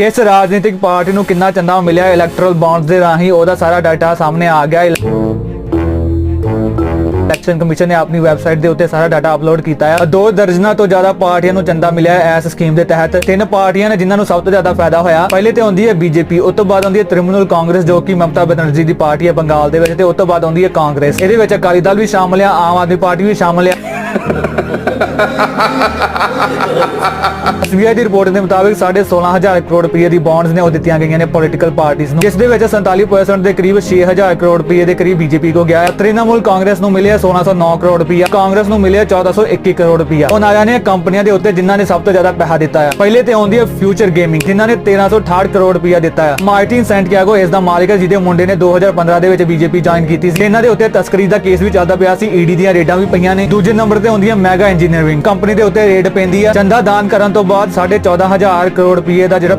ਕਿਸ ਰਾਜਨੀਤਿਕ ਪਾਰਟੀ ਨੂੰ ਕਿੰਨਾ ਚੰਦਾ ਮਿਲਿਆ ਇਲੈਕਟਰਲ ਬੌਂਡਸ ਦੇ ਰਾਹੀਂ, ਉਹਦਾ ਸਾਰਾ ਡਾਟਾ ਸਾਹਮਣੇ ਆ ਗਿਆ। ਇਲੈਕਸ਼ਨ ਕਮਿਸ਼ਨ ਨੇ ਆਪਣੀ ਵੈਬਸਾਈਟ ਦੇ ਉੱਤੇ ਸਾਰਾ ਡਾਟਾ ਅਪਲੋਡ ਕੀਤਾ ਹੈ ਦੋ ਦਰਜਨਾਂ ਤੋਂ ਜ਼ਿਆਦਾ ਪਾਰਟੀਆਂ ਨੂੰ ਚੰਦਾ ਮਿਲਿਆ ਹੈ ਇਸ ਸਕੀਮ ਦੇ ਤਹਿਤ। ਤਿੰਨ ਪਾਰਟੀਆਂ ਨੇ ਜਿਨ੍ਹਾਂ ਨੂੰ ਸਭ ਤੋਂ ਜ਼ਿਆਦਾ ਫਾਇਦਾ ਹੋਇਆ। ਪਹਿਲੇ ਤੇ ਆਉਂਦੀ ਹੈ ਬੀਜੇਪੀ, ਉਸ ਤੋਂ ਬਾਅਦ ਆਉਂਦੀ ਹੈ ਤ੍ਰਿਣਮੂਲ ਕਾਂਗਰਸ, ਜੋ ਕਿ ਮਮਤਾ ਬੈਨਰਜੀ ਦੀ ਪਾਰਟੀ ਹੈ ਬੰਗਾਲ ਦੇ ਵਿੱਚ, ਤੇ ਉਸ ਤੋਂ ਬਾਅਦ ਆਉਂਦੀ ਹੈ ਕਾਂਗਰਸ। ਇਹਦੇ ਵਿੱਚ ਅਕਾਲੀ ਦਲ ਵੀ ਸ਼ਾਮਲ ਹੈ ਆਮ ਆਦਮੀ ਪਾਰਟੀ ਵੀ ਸ਼ਾਮਲ ਹੈ ਐਸਬੀਆਈ ਦੀ ਰਿਪੋਰਟ ਦੇ ਮੁਤਾਬਿਕ 16500 ਕਰੋੜ ਰੁਪਏ ਦੀ ਬੌਂਡਸ ਨੇ ਉਹ ਦਿੱਤੀਆਂ ਗਈਆਂ ਨੇ ਪੋਲੀਟੀਕਲ ਪਾਰਟੀਆਂ ਨੂੰ, ਜਿਸ ਦੇ ਵਿੱਚ 47% ਦੇ ਕਰੀਬ 6000 ਕਰੋੜ ਰੁਪਏ ਦੇ ਕਰੀਬ ਬੀਜੇਪੀ ਕੋ ਗਿਆ ਹੈ। ਤ੍ਰਿਣਮੂਲ ਕਾਂਗਰਸ ਨੂੰ ਮਿਲਿਆ 1609 ਕਰੋੜ ਰੁਪਏ, ਕਾਂਗਰਸ ਨੂੰ ਮਿਲਿਆ 1421 ਕਰੋੜ ਰੁਪਏ। ਉਹਨਾਂ ਨੇ ਕੰਪਨੀਆਂ ਦੇ ਉੱਤੇ ਜਿਨ੍ਹਾਂ ਨੇ ਸਭ ਤੋਂ ਜ਼ਿਆਦਾ ਪੈਸਾ ਦਿੱਤਾ ਹੈ। ਪਹਿਲੇ ਤੇ ਆਉਂਦੀ ਹੈ ਫਿਊਚਰ ਗੇਮਿੰਗ ਜਿਨ੍ਹਾਂ ਨੇ 1368 ਕਰੋੜ ਰੁਪਏ ਦਿੱਤਾ ਹੈ। ਮਾਰਟਿਨ ਸੈਂਟਿਆਗੋ, ਇਸ ਦਾ ਮਾਲਿਕ ਹੈ, ਜਿਹਦੇ ਮੁੰਡੇ ਨੇ 2015 ਦੇ ਵਿੱਚ ਬੀਜੇਪੀ ਜੁਆਇਨ ਕੀਤੀ ਸੀ। ਇਹਨਾਂ ਦੇ ਉੱਤੇ ਤਸਕਰੀ ਦਾ ਕੇਸ ਵੀ ਚੱਲਦਾ ਪਿਆ ਸੀ ਈਡੀ ਦੀਆਂ ਰੇਡਾਂ ਵੀ ਪਈਆਂ ਨੇ। ਦੂਜੇ ਨੰਬਰ ਤੇ ਆਉਂਦੀ ਹੈ ਮੈਗਾ ਇੰਜੀਨੀਅਰਿੰਗ ਕੰਪਨੀ ਦੇ ਉੱਤੇ ਰੇਡ ਪੈਂਦੀ ਹੈ ਚੰਦਾ ਦਾਨ ਕਰਨ ਤੋਂ ਬਾਅਦ 14500 ਕਰੋੜ ਰੁਪਏ ਦਾ ਜਿਹੜਾ